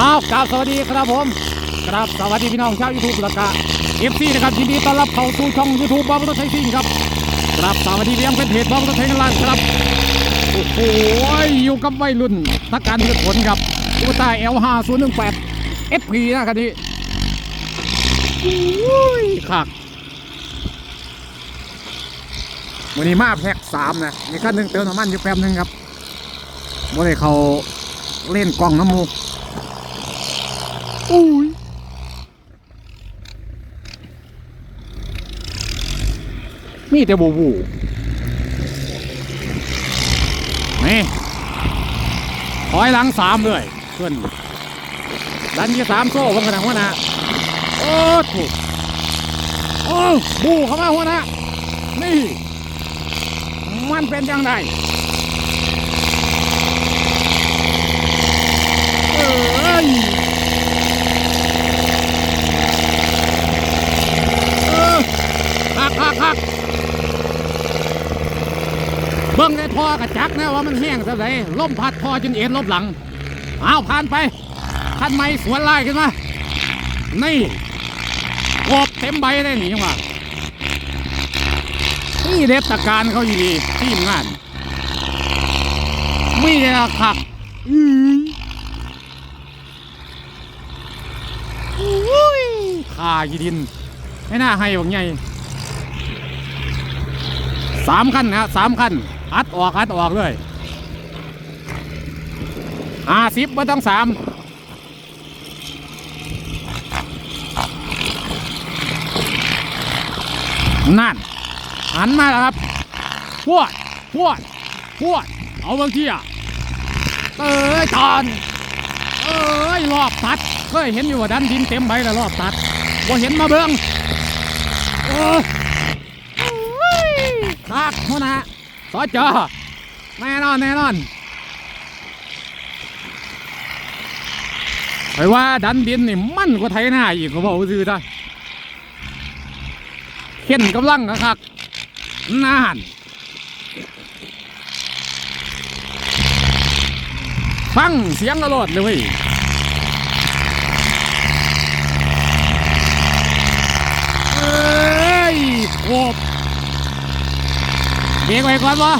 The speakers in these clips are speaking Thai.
อ้าวกราบสวัสดีครับผมกราบสวัสดีพี่น้องชาวยูทูบแล้วก็เอฟซีนะครับยินดีต้อนรับเข้าสู่ช่องยูทูบบอมรถไทยซิ่งครับกราบสวัสดีเลี้ยงเป็นเพจบอมรถไทยกันลานครับโอ้โหอยู่กับวัยรุ่นทักการพืชผลครับอุตาเอลห้าศูนย์หนึ่งแปดเอฟพีนะครับนี่อุ้ยคักวันนี้มาแพ็กสามนะมีขั้นหนึ่งเติมน้ำมันอยู่แป๊บหนึงครับเมื่อไรเขาเล่นกล้องน้ำมูก อุ้ยมีแต่บูบูนี่ถอยหลังสามเลยเพื่อนดันยี่สามโซ่ลงกระดังหัวหน้าโอ้ถูกโอ้บูเข้ามาหัวหน้านี่ มันเป็นยังไงเอ้ย เออคักคักคักเบิ้งได้ พอกระจักนะว่ามันแห้งสักไหนล่มพัดพอจนเอ็นลบหลังเอาผ่านไปคันไม้สวนไล่ขึ้นมา นี่กบเต็มใบได้หนิยังวะนี่เด็ดตะการเขาอยู่ดีทีมงานไมีแต่ละคักอื้ออุ้ยขายีดินไม่น่าให้บางไงสามขั้นนะสามขั้น อัดออกอัดออกเลยห้าสิบไม่ต้องสามนั่นหันมาแล้วครับพวดพวดพวดเอาบางทีอะเอ้ยตอนเอ้ยรอบตัดเคยเห็นอยู่ว่าดันดินเต็มใบแล้วรอบตัดว่าเห็นมาเบิ้งโอ้ยคักหัวหนะ สอจอแน่นอนแน่นอนไปว่าดันดินนี่มั่นกว่าไทยหน้าอีกก็บอกซื้อได้เข็นกำลังนะครับนานฟังเสียงกระโดดเลยเว้ยเอ้ยโคบ เบรกไว้ก่อนวะ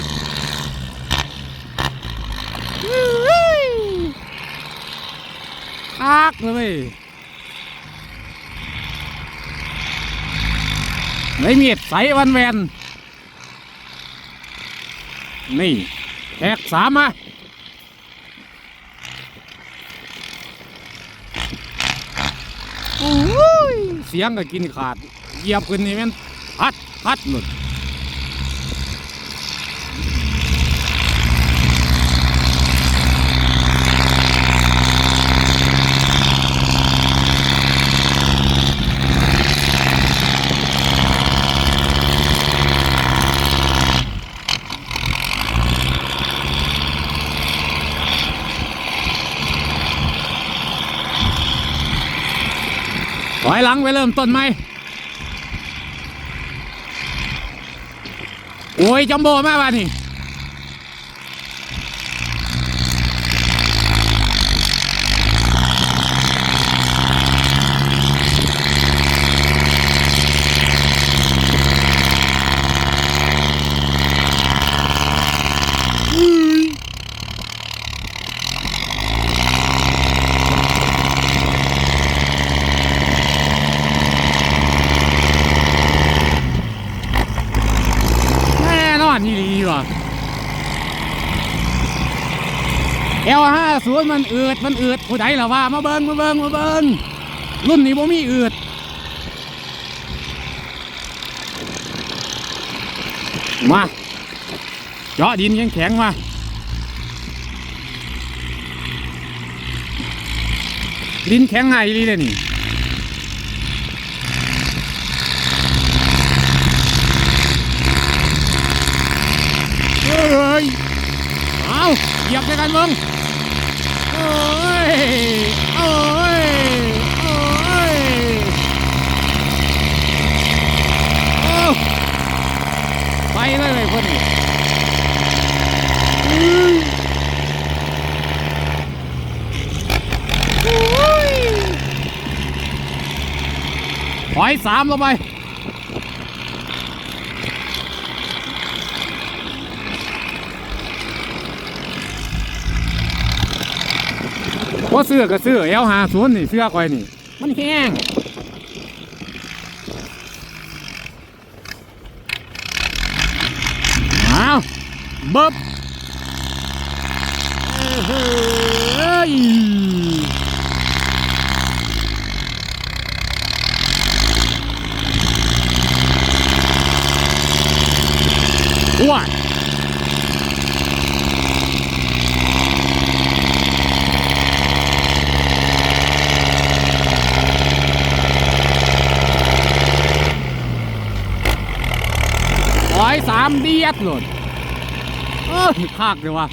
อักเลยไม่มีดใสวันแวนนี่แทกสามมาโอ้ยเสียงก็กินขาดเหยียบขึ้นนี่แมันพัดพัดหลุด อยหลังไปเริ่มต้นไหมโอ้ยจัมโบ้มาบ้านี่แน่นที่ดีว่ะเอลห้าศูนย์มันอืดมันอืดผู้ใดล่ะว่ามาเบิงมาเบิงมาเบิงรุ่นนี้บ่มีอืดมาเจาะดินแข็งมาดินแข็งไงลีเลยนี่ ยเอาเหยียบด้วยกันมึงโอ้ยโอ้ยโอ้ยโอ้ไปเลยเพื่อนถอยสามลงไป ว่าเสื้อก็เสื้อเอลหาศูนย์นี่เสื้อคอยนี่ มันแห้งเอาบิบเอ้ยอ้วนามเดียดหล่นเออคากเลยวะ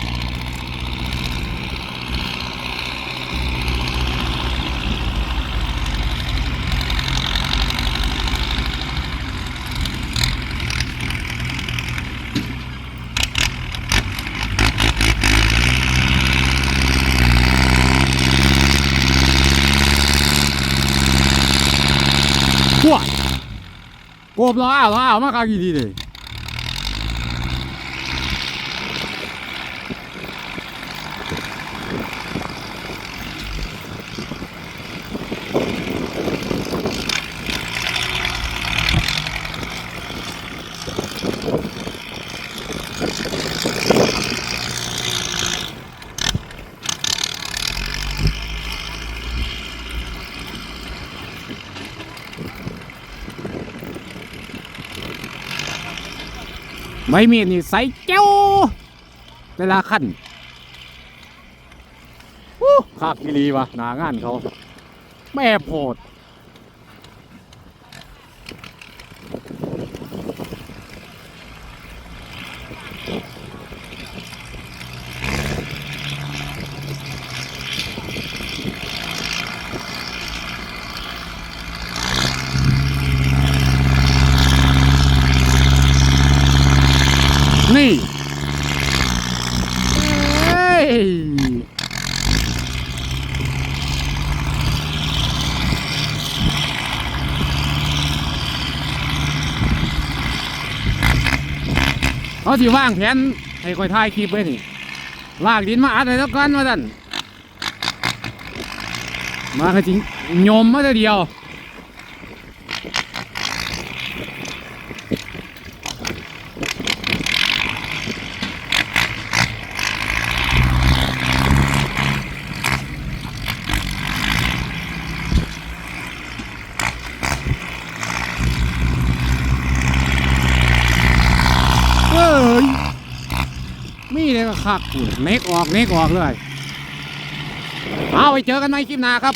พวกโกบล้ออ้าวล้ออ้า ไม่มีดนี่ใส่เจ้าเวลาขั้นคากกิรีวะหนางานเขา แม่โพด นี่เอ้ยเขาสิว่างแผนให้คอยถ่ายคลิปไว้นี่ลากดินมาอัดไว้แล้วกันว่าสั่นมาจริงโยมมาแต่เดียว เอ้ย มี เลยก็คักกูเน็กออกเน็กออกเลย เอาไปเจอกันในคลิปหน้าครับ